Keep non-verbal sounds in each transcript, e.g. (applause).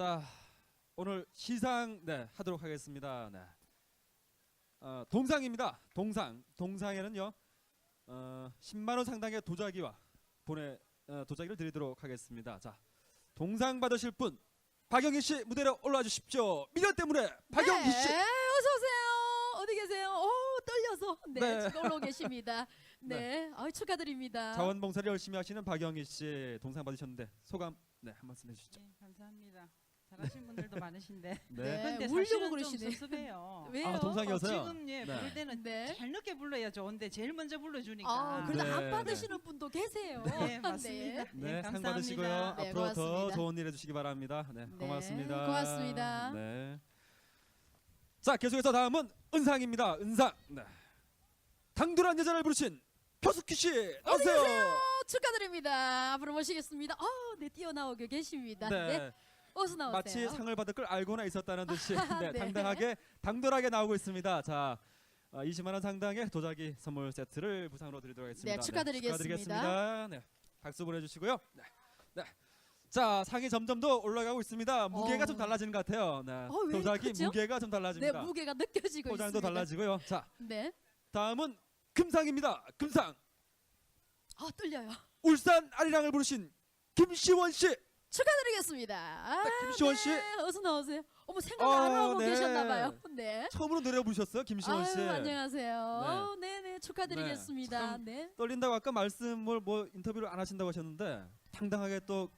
자 오늘 시상 네 하도록 하겠습니다. 네. 어, 동상입니다. 동상 동상에는요 어, 10만 원 상당의 도자기와 보내 어, 도자기를 드리도록 하겠습니다. 자 동상 받으실 분 박영희 씨 무대로 올라와 주십시오. 미련 때문에 박영희 씨. 네, 어서 오세요. 어디 계세요? 오, 떨려서. 네, 네. 지금 올라오 계십니다. (laughs) 네, 아유, 축하드립니다. 자원봉사를 열심히 하시는 박영희 씨 동상 받으셨는데 소감 네 한 말씀 해주시죠. 네, 감사합니다. 잘하신 분들도 (laughs) 많으신데. 네. 네. 근데 울려고 사실은 좀 그러시네. 섭섭해요. (laughs) 왜요? 아, 동상이어서요. 지금 예, 네. 부를 때는 네. 잘 늦게 불러야 좋은데 제일 먼저 불러주니까. 아, 그래도 네, 안 네. 받으시는 분도 계세요. (laughs) 네, 맞습니다. 네. 네, 상 감사합니다. 받으시고요. 네, 앞으로 더 고맙습니다. 좋은 일 해주시기 바랍니다. 네, 네, 고맙습니다. 고맙습니다. 네. 자, 계속해서 다음은 은상입니다. 은상. 네. 당돌한 여자를 부르신 표스키 씨, 나오세요. 어, 축하드립니다. 앞으로 모시겠습니다. 아, 네, 뛰어나오게 계십니다. 네. 네, 어서 나오세요. 마치 상을 받을 걸 알고나 있었다는 듯이 (laughs) 네, 네. 당당하게 당돌하게 나오고 있습니다. 자. 어, 20만 원 상당의 도자기 선물 세트를 부상으로 드리도록 하겠습니다. 네, 축하드리겠습니다. 축하드리겠습니다. 네, 박수 보내주시고요. 네, 네. 자, 상이 점점 더 올라가고 있습니다. 무게가 어. 좀 달라지는 것 같아요. 네, 어, 왜 도자기 그러죠? 무게가 좀 네, 달라집니다. 무게가 느껴지고 포장도 있습니다. 달라지고요. 자, 네. 다음은 금상입니다. 금상. 아, 떨려요. 울산 아리랑을 부르신 김시원 씨. 축하드리겠습니다. 아, 네, 김시원 씨. 네, 어서 나오세요. 어머 생각 어, 안 하고 네. 계셨나 봐요. 네. 처음으로 노래 부르셨어요, 김시원 씨. 아유, 안녕하세요. 네, 네, 축하드리겠습니다. 참 네. 떨린다고 아까 말씀을 뭐 인터뷰를 안 하신다고 하셨는데 당당하게 또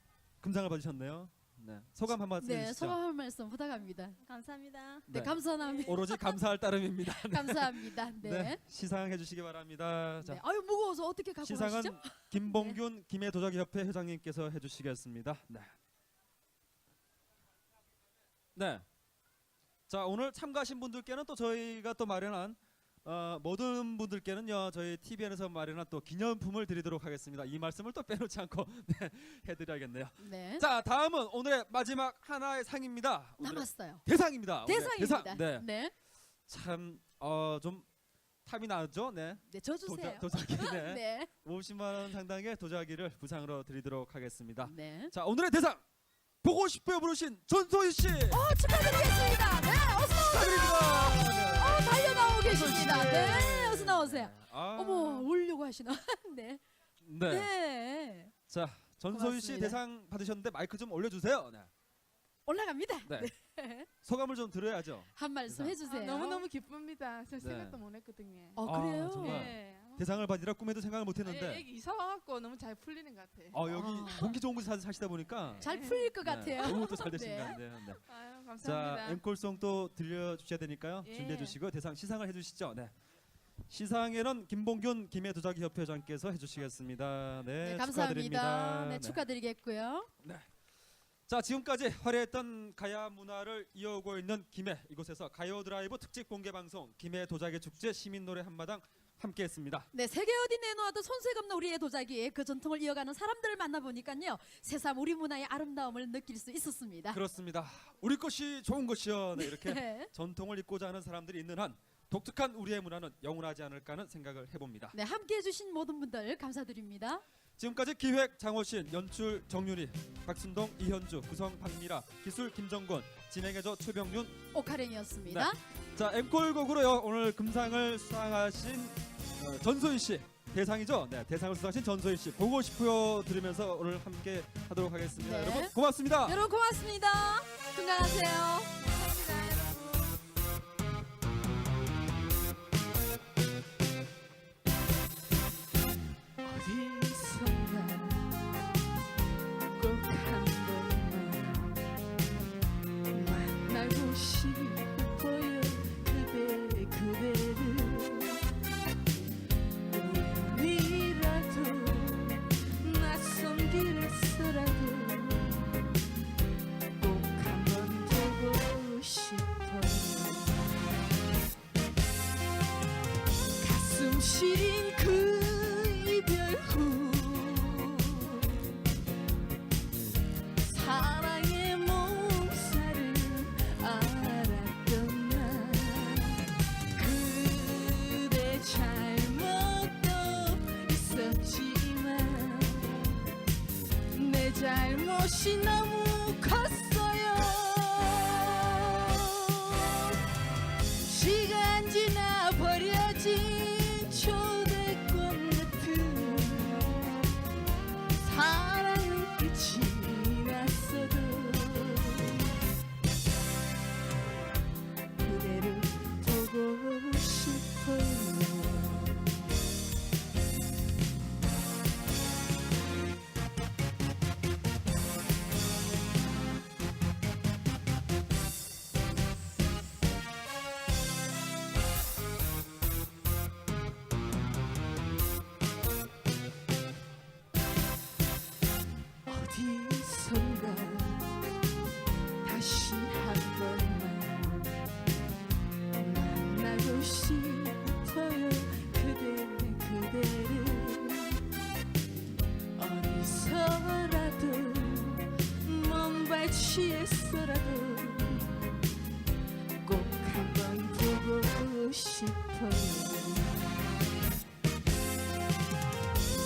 금상을 받으셨네요. 네, 소감 한 말씀 네, 해주시죠. 소감 한 말씀 부탁합니다. 감사합니다. 네, 네. 감사합니다. 오로지 감사할 따름입니다. (laughs) 네. 감사합니다. 네. 네, 시상해 주시기 바랍니다. 자, 네. 아유 무거워서 어떻게 갖고 시상은 가시죠? 김봉균 (laughs) 김해 도자기 협회 회장님께서 해주시겠습니다. 네. 네. 자 오늘 참가하신 분들께는 또 저희가 또 마련한 어, 모든 분들께는요 저희 TVN에서 마련한 또 기념품을 드리도록 하겠습니다. 이 말씀을 또 빼놓지 않고 (laughs) 네, 해드려야겠네요. 네. 자 다음은 오늘의 마지막 하나의 상입니다. 오늘의 남았어요. 대상입니다. 오늘의 대상입니다. 대상. 네. 네. 참 어 좀 탐이 나죠. 네. 네, 저 주세요. 도자, 도자기 네. (laughs) 네. 50만 원 상당의 도자기를 부상으로 드리도록 하겠습니다. 네. 자 오늘의 대상 보고 싶어요 부르신 전소희 씨 어, 축하드리겠습니다. 네, 어서 나오세요. 축하드립니다. 어, 달려 나오고 계십니다. 씨. 네, 어서 나오세요. 아, 어머, 울려고 하시나? (laughs) 네. 네. 네. 자 전소희 씨 고맙습니다. 대상 받으셨는데 마이크 좀 올려주세요. 네. 올라갑니다. 네. 소감을 좀 들어야죠. 한 말씀 대상. 해 주세요. 아, 너무너무 기쁩니다. 저 네. 생각도 못 했거든요. 어, 아, 그래요? 정말. 예. 대상을 받으라 꿈에도 생각을 아, 못했는데 여기 이사 와갖고 너무 잘 풀리는 것 같아. 어, 여기 아. 공기 좋은 곳에 사- 사시다 보니까 잘 풀릴 것 네, 같아요. 너무 또 잘 되신 네. 것 같네요. 네. 아유, 자 감사합니다. 앵콜송 또 들려주셔야 되니까요. 예. 준비해 주시고 대상 시상을 해주시죠. 네. 시상에는 김봉균 김해 도자기 협회 회장께서 해주시겠습니다. 네, 네, 감사합니다. 축하드립니다. 네, 축하드리겠고요. 자 지금까지 화려했던 가야 문화를 이어오고 있는 김해 이곳에서 가요 드라이브 특집 공개 방송 김해 도자기 축제 시민 노래 한마당 함께했습니다. 네, 세계 어디 내놓아도 손색 없는 우리의 도자기 그 전통을 이어가는 사람들을 만나보니까요 새삼 우리 문화의 아름다움을 느낄 수 있었습니다. 그렇습니다. 우리 것이 좋은 것이요. 네, 이렇게 (laughs) 네. 전통을 잇고자 하는 사람들이 있는 한 독특한 우리의 문화는 영원하지 않을까 하는 생각을 해봅니다. 네, 함께 해 주신 모든 분들 감사드립니다. 지금까지 기획 장호신, 연출 정윤희, 박순동, 이현주, 구성 박미라, 기술 김정권, 진행해줘 최병윤. 오카랭이었습니다. 자 앵콜 곡으로요 오늘 금상을 수상하신 어, 전소희 씨 대상이죠. 네 대상을 수상하신 전소희 씨 보고 싶어요 들으면서 오늘 함께 하도록 하겠습니다. 네. 여러분 고맙습니다. 여러분 고맙습니다. 건강하세요. 시린 그 이별 후 사랑의 몽사를 알았던 나 그대 잘못도 있었지만 내 잘못이 너무 취했어라도 꼭 한번 보고 싶어요.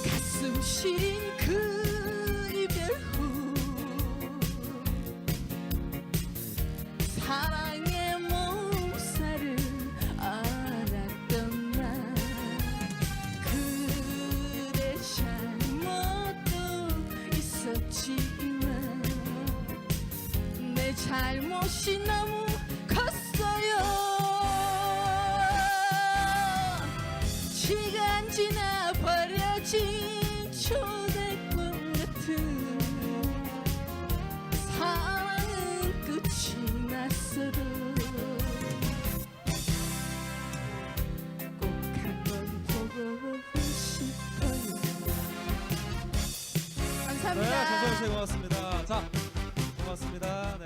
가슴 시린 그 이별 후 사랑의 몽사를 알았던 나 그대 잘못도 있었지만 내 잘못이 너무 컸어요 시간 지나 버려진 초대권 같은 사랑은 끝이 났어도 꼭 한 번 보고 싶어요 네, 감사합니다. 정성 씨 고맙습니다. 자, 고맙습니다. 네,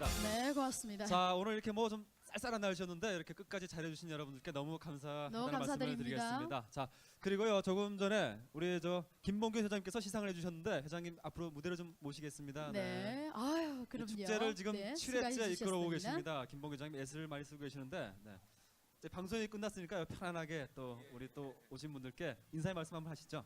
축하드립니다. 네, 고맙습니다. 자, 오늘 이렇게 뭐 좀 쌀쌀한 날씨였는데 이렇게 끝까지 잘해주신 여러분들께 너무 감사하다는 너무 말씀을 감사드립니다. 드리겠습니다. 자, 그리고요 조금 전에 우리 저 김봉규 회장님께서 시상을 해주셨는데 회장님 앞으로 무대로 좀 모시겠습니다. 네. 아유, 이 그럼요. 축제를 지금 네, 7회째 수고해 이끌어오고 주셨습니다. 계십니다. 김봉규 회장님 애를 많이 쓰고 계시는데 네. 이제 방송이 끝났으니까 편안하게 또 우리 또 오신 분들께 인사의 말씀 한번 하시죠.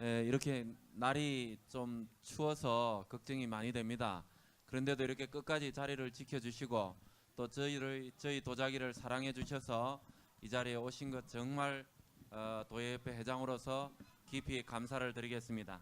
예, 이렇게 날이 좀 추워서 걱정이 많이 됩니다. 그런데도 이렇게 끝까지 자리를 지켜주시고 또 저희를 저희 도자기를 사랑해 주셔서 이 자리에 오신 것 정말 어, 도예협회 회장으로서 깊이 감사를 드리겠습니다.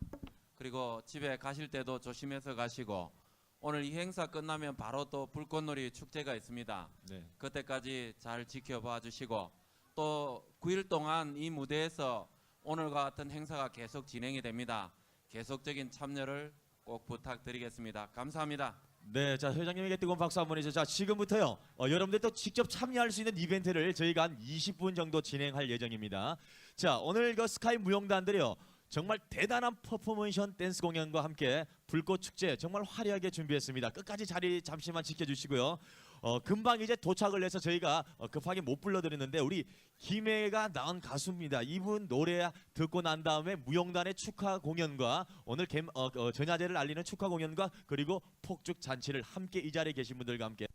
그리고 집에 가실 때도 조심해서 가시고 오늘 이 행사 끝나면 바로 또 불꽃놀이 축제가 있습니다. 네. 그때까지 잘 지켜봐 주시고 또 9일 동안 이 무대에서 오늘과 같은 행사가 계속 진행이 됩니다. 계속적인 참여를 꼭 부탁드리겠습니다. 감사합니다. 네, 자 회장님에게 뜨거운 박수 한번 해주죠. 자 지금부터요, 어, 여러분들 또 직접 참여할 수 있는 이벤트를 저희가 한 20분 정도 진행할 예정입니다. 자 오늘 그 스카이 무용단들이요. 정말 대단한 퍼포먼션 댄스 공연과 함께 불꽃 축제 정말 화려하게 준비했습니다. 끝까지 자리 잠시만 지켜주시고요. 어, 금방 이제 도착을 해서 저희가 어, 급하게 못 불러드렸는데 우리 김혜가 나온 가수입니다. 이분 노래 듣고 난 다음에 무용단의 축하 공연과 오늘 캠, 어, 어, 전야제를 알리는 축하 공연과 그리고 폭죽 잔치를 함께 이 자리에 계신 분들과 함께